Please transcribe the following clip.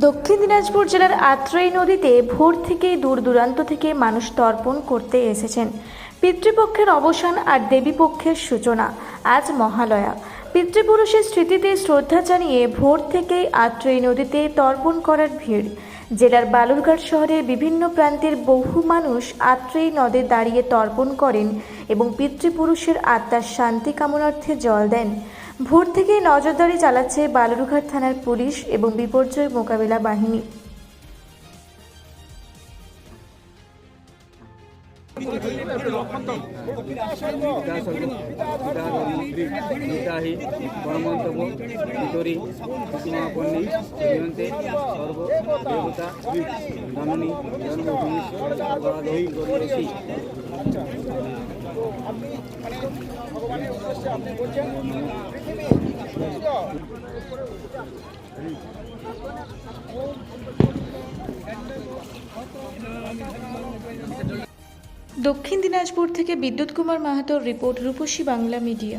দক্ষিণ দিনাজপুর জেলার আত্রাই নদীতে ভোর থেকেই দূর দূরান্ত থেকে মানুষ তর্পণ করতে এসেছেন। পিতৃপক্ষের অবসান আর দেবীপক্ষের সূচনা, আজ মহালয়া। পিতৃপুরুষের স্মৃতিতে শ্রদ্ধা জানিয়ে ভোর থেকেই আত্রাই নদীতে তর্পণ করার ভিড়। জেলার বালুরঘাট শহরের বিভিন্ন প্রান্তের বহু মানুষ আত্রেই নদে দাঁড়িয়ে তর্পণ করেন এবং পিতৃপুরুষের আত্মার শান্তি কামনার্থে জল দেন। ভোর থেকেই নজরদারি চালাচ্ছে বালুরঘাট থানার পুলিশ এবং বিপর্যয় মোকাবিলা বাহিনী। দক্ষিণ দিনাজপুর থেকে বিদ্যুৎ কুমার মাহাতোর রিপোর্ট রূপসী বাংলা মিডিয়া।